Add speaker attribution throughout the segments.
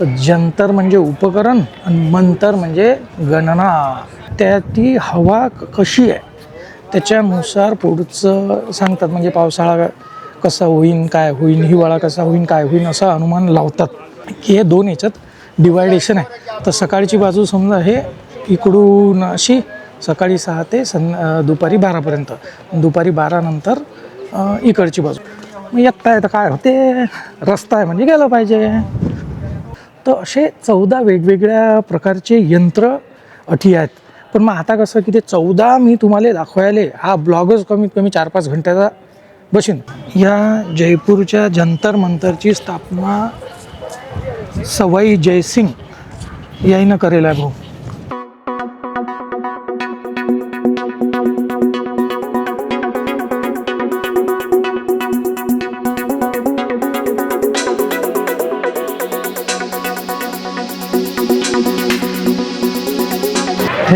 Speaker 1: तर जंतर म्हणजे उपकरण आणि मंतर म्हणजे गणना. त्या ती हवा क- कशी आहे? त्याच्यानुसार पुढचं सांगतात म्हणजे पावसाळा कसा होईन काय होईन हिवाळा कसा होईन काय होईन असं अनुमान लावतात. की हे दोन याच्यात डिवायडेशन आहे. तर सकाळची बाजू समजा हे इकडून अशी सकाळी सहा ते सं दुपारी बारापर्यंत. दुपारी बारानंतर इकडची बाजू. मग एकटा आहे तर काय होते? रस्ता आहे म्हणजे गेलं पाहिजे. तर असे चौदा वेगवेगळ्या प्रकारचे यंत्र अटी आहेत. पण मग आता कसं की ते चौदा मी तुम्हाला दाखवायले हा ब्लॉगच कमीत कमी चार पाच घंट्याचा बसेन. या जयपूरच्या जंतर मंतरची स्थापना सवाई जयसिंग याईनं करेल आहे भाऊ.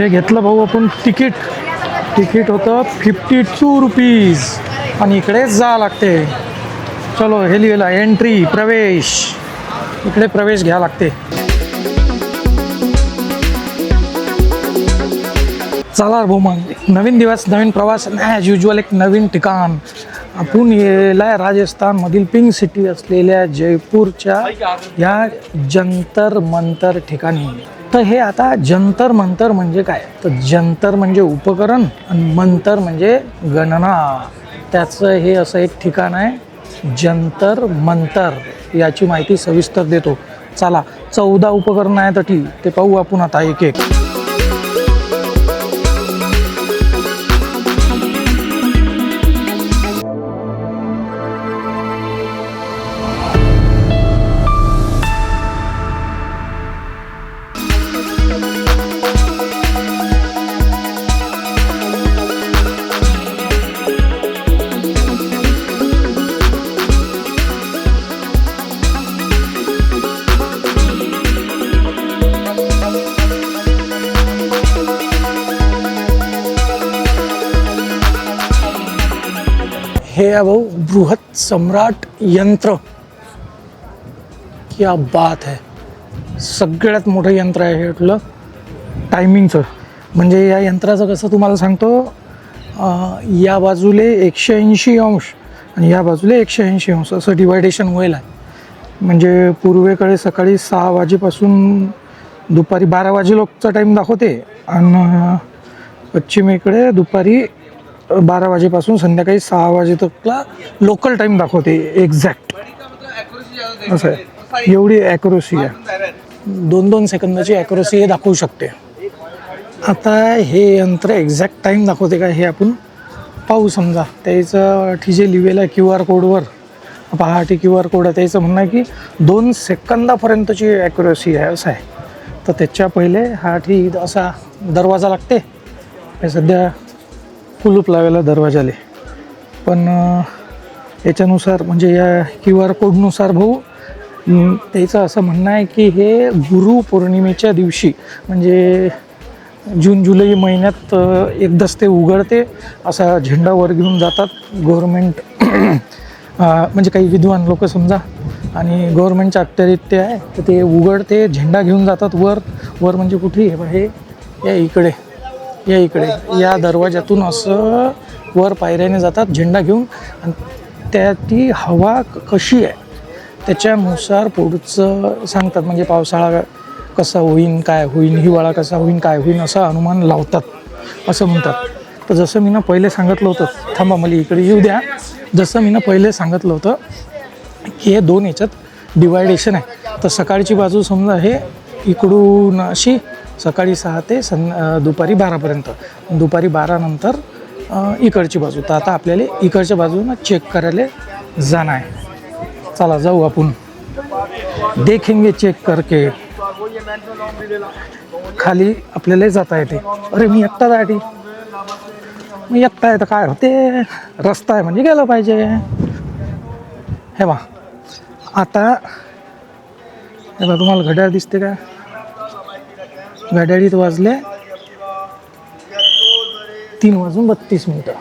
Speaker 1: हे घेतलं भाऊ आपण तिकीट. तिकीट होतं फिफ्टी टू रुपीज आणि इकडेच जा लागते. चलो हे लिहिलं एंट्री प्रवेश. इकडे प्रवेश घ्या लागते. चला भाऊ मग. नवीन दिवस नवीन प्रवास ॲज युजल एक नवीन ठिकाण. आपण येलाय राजस्थानमधील पिंक सिटी असलेल्या जयपूरच्या या जंतर मंतर ठिकाणी. तर हे आता जंतर मंतर म्हणजे काय? तर जंतर म्हणजे उपकरण आणि मंतर म्हणजे गणना. त्याचं हे असं एक ठिकाण आहे जंतर मंतर. याची माहिती सविस्तर देतो. चला चौदा उपकरणं आहेत अटी. ते पाहू आपण आता एक एक. हे आहे भाऊ बृहत सम्राट यंत्र. क्या बात आहे सगळ्यात मोठं यंत्र आहे हे आपलं टायमिंगचं म्हणजे या यंत्राचं कसं तुम्हाला सांगतो या बाजूले एकशे ऐंशी अंश आणि या बाजूला एकशे ऐंशी अंश असं डिवायडेशन होईल आहे. म्हणजे पूर्वेकडे सकाळी सहा वाजेपासून दुपारी बारा वाजे लोकचा टाईम दाखवते आणि पश्चिमेकडे दुपारी बारा वाजेपासून संध्याकाळी सहा वाजे तकला लोकल टाईम दाखवते एक्झॅक्ट असं आहे. एवढी ॲक्युरसी आहे. दोन दोन सेकंदाची ॲक्युरसी हे दाखवू शकते. आता हे यंत्र एक्झॅक्ट टाईम दाखवते का हे आपण पाहू समजा. त्याचं ठी जे लिहिलेलं आहे क्यू आर कोडवर पहा टी क्यू आर कोड आहे. त्याचं म्हणणं आहे की दोन सेकंदापर्यंतची ॲक्युरसी आहे असं आहे. तर त्याच्या पहिले हा ठी असा दरवाजा लागते. सध्या कुलूप लावायला दरवाजाले पण याच्यानुसार म्हणजे या क्यू आर कोडनुसार भाऊ त्याचं असं म्हणणं आहे की हे गुरुपौर्णिमेच्या दिवशी म्हणजे जून जुलै महिन्यात एकदाच ते उघडते असा झेंडा वर घेऊन जातात. गव्हर्मेंट म्हणजे काही विद्वान लोक समजा आणि गव्हर्मेंटच्या अखत्यारीत ते आहे तर ते उघडते झेंडा घेऊन जातात वर. वर म्हणजे कुठे? हे हे या इकडे. या इकडे. या दरवाज्यातून असं वर पायऱ्याने जातात झेंडा घेऊन. आणि त्या ती हवा कशी आहे? त्याच्यानुसार पुढचं सांगतात. म्हणजे पावसाळा कसा होईन काय होईन हिवाळा कसा होईन काय होईन असं अनुमान लावतात. असं म्हणतात. तर जसं मी ना पहिले सांगितलं होतं थांबा मला इकडे येऊ द्या. जसं मी ना पहिले सांगितलं होतं की हे दोन याच्यात डिवायडेशन आहे. तर सकाळची बाजू समजा हे इकडून अशी सकाळी सहा ते सं दुपारी बारापर्यंत. दुपारी बारानंतर इकडची बाजू. तर आता आपल्याला इकडच्या बाजूनं चेक करायला जाणं आहे. चला जाऊ आपण. देखेंगे चेक करके. खाली आपल्याला जाता येते. अरे मी एकटा जायटी मी एकटा आहे तर काय होते? रस्ता आहे म्हणजे गेलं पाहिजे. हे बा आता हे बा तुम्हाला घड्याळ दिसते का? घड्याळीत वाजले. तीन वाजून बत्तीस मिनटं.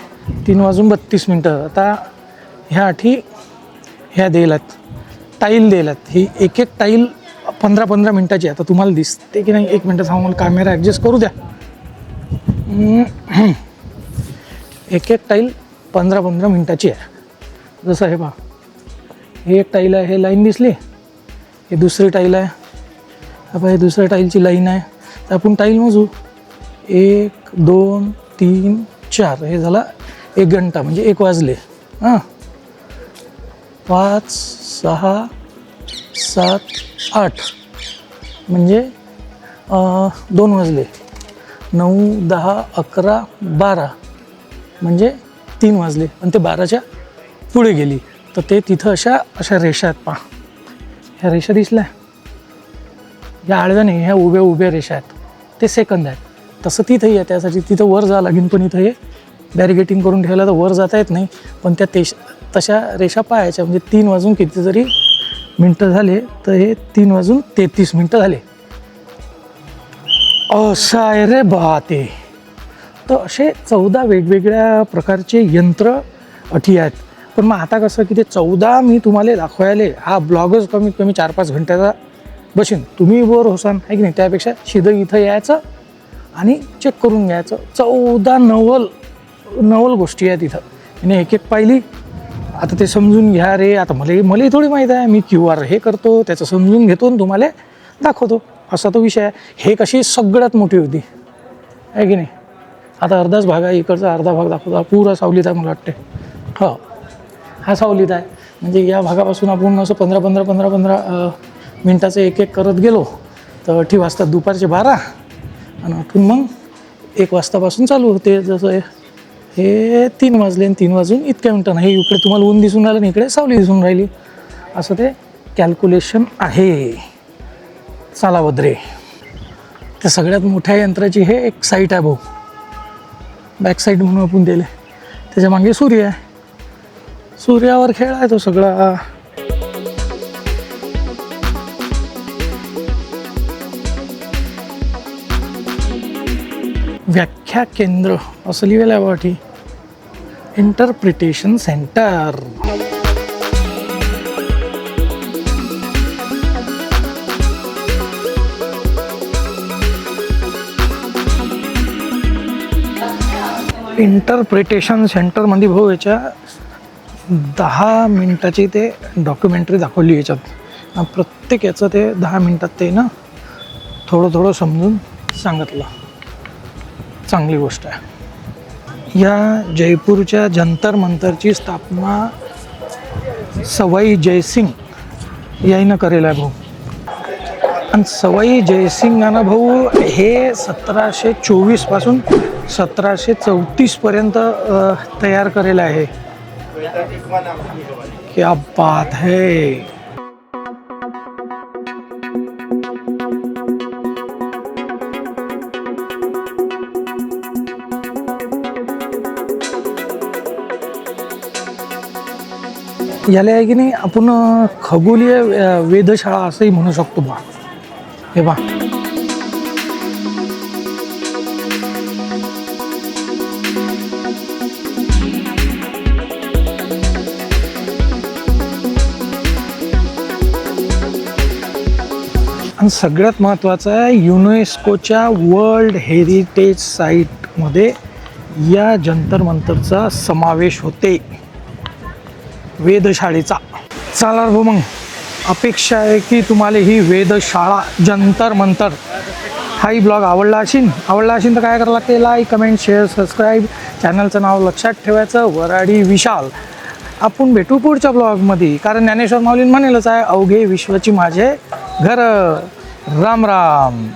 Speaker 1: तीन वाजून बत्तीस मिनटं. आता ह्या आठी ह्या दिल्यात टाईल दिल्यात ही एक एक टाईल पंधरा पंधरा मिनटाची आहे. आता तुम्हाला दिसते की नाही एक मिनटं थांबून कॅमेरा ॲडजस्ट करू द्या. एक एक टाईल पंधरा पंधरा मिनटाची आहे. जसं हे पहा. हे एक टाईल आहे हे लाईन दिसली. हे दुसरी टाईल आहे. हे दुसऱ्या टाईलची लाईन आहे. तर आपण टाईल मोजू. एक दोन तीन चार. हे झाला एक घंटा म्हणजे एक वाजले. हां. पाच सहा सात आठ. म्हणजे दोन वाजले. नऊ दहा अकरा बारा. म्हणजे तीन वाजले. आणि ते बाराच्या पुढे गेली. तर ते तिथं अशा अशा रेषा आहेत पहा. ह्या रेषा दिसल्या. या आळव्या नाही ह्या उभ्या उभ्या रेषा आहेत. ते सेकंद आहेत तसं तिथंही आहे त्यासाठी तिथं वर जावं लागेल पण इथं हे. बॅरिगेटिंग करून ठेवलं तर वर जाता येत नाही. पण त्या तेश तशा रेषा पाहायच्या म्हणजे तीन वाजून कितीतरी मिनटं झाले तर हे तीन वाजून तेहतीस मिनटं झाले. असाय रे बा ते तर असे चौदा वेगवेगळ्या प्रकारचे यंत्र अटी आहेत. पण मग आता कसं की ते चौदा मी तुम्हाला दाखवायले हा ब्लॉगच कमीत कमी चार पाच घंट्याचा बसेन तुम्ही बोर होसान आहे की नाही? त्यापेक्षा शिदं इथं यायचं आणि चेक करून घ्यायचं. चौदा नवल नवल गोष्टी आहेत इथं. मी एक एक पाहिली आता ते समजून घ्या रे. आता मला मलाही थोडी माहीत आहे. मी क्यू आर हे करतो त्याचं समजून घेतो आणि तुम्हाला दाखवतो. असा तो विषय आहे. हे कशी सगळ्यात मोठी होती. आहे की नाही? आता अर्धाच भाग आहे. इकडचा अर्धा भाग दाखवतो. पुरा सावलीत आहे मला वाटते हो. हा सावलीत आहे. म्हणजे या भागापासून आपण असं पंधरा पंधरा पंधरा पंधरा मिनटाचं एक एक करत गेलो तर अठी वाजता दुपारचे बारा आणि उठून मग एक वाजतापासून चालू होते. जसं हे- तीन वाजले आणि तीन वाजून इतक्या मिनटं नाही इकडे तुम्हाला ऊन दिसून राहिलं आणि इकडे सावली दिसून राहिली. असं ते कॅल्क्युलेशन आहे. चला त्या सगळ्यात मोठ्या यंत्राची हे एक साईट आहे भाऊ. बॅक साईड म्हणून आपण दिले त्याच्यामागे सूर्य आहे. सूर्यावर खेळ आहे तो सगळा. व्याख्या केंद्र असं लिहिलेलं आहे वाटी इंटरप्रिटेशन सेंटर इंटरप्रिटेशन सेंटरमध्ये भाऊ याच्या दहा मिनटाची ते डॉक्युमेंटरी दाखवली याच्यात. प्रत्येक याचं ते दहा मिनटात ते ना थोडं थोडं समजून सांगितलं. चांगली गोष्ट आहे. या जयपूरच्या जंतर मंतरची स्थापना सवाई जयसिंग याईनं करेल आहे भाऊ. आणि सवाई जयसिंगानं भाऊ हे सतराशे चोवीसपासून सतराशे चौतीसपर्यंत तयार करेल आहे. क्या बात है. याला आहे की नाही आपण खगोलीय वेधशाळा असंही म्हणू शकतो बा. हे बा. आणि सगळ्यात महत्त्वाचं आहे युनेस्कोच्या वर्ल्ड हेरिटेज साईटमध्ये या जंतर मंतरचा समावेश होते. वेधशाळेचा. चला भाऊ मग. अपेक्षा आहे की तुम्हाला ही वेधशाळा जंतर मंतर. हाही ब्लॉग आवडला असेल आवडला असेल तर काय करावं लागते? लाईक कमेंट शेअर सबस्क्राईब चॅनलचं नाव लक्षात ठेवायचं. वराडी विशाल. आपण भेटू पुढच्या ब्लॉगमध्ये कारण ज्ञानेश्वर माऊलीन म्हणेलच आहे अवघे विश्वाची माझे घर. राम राम.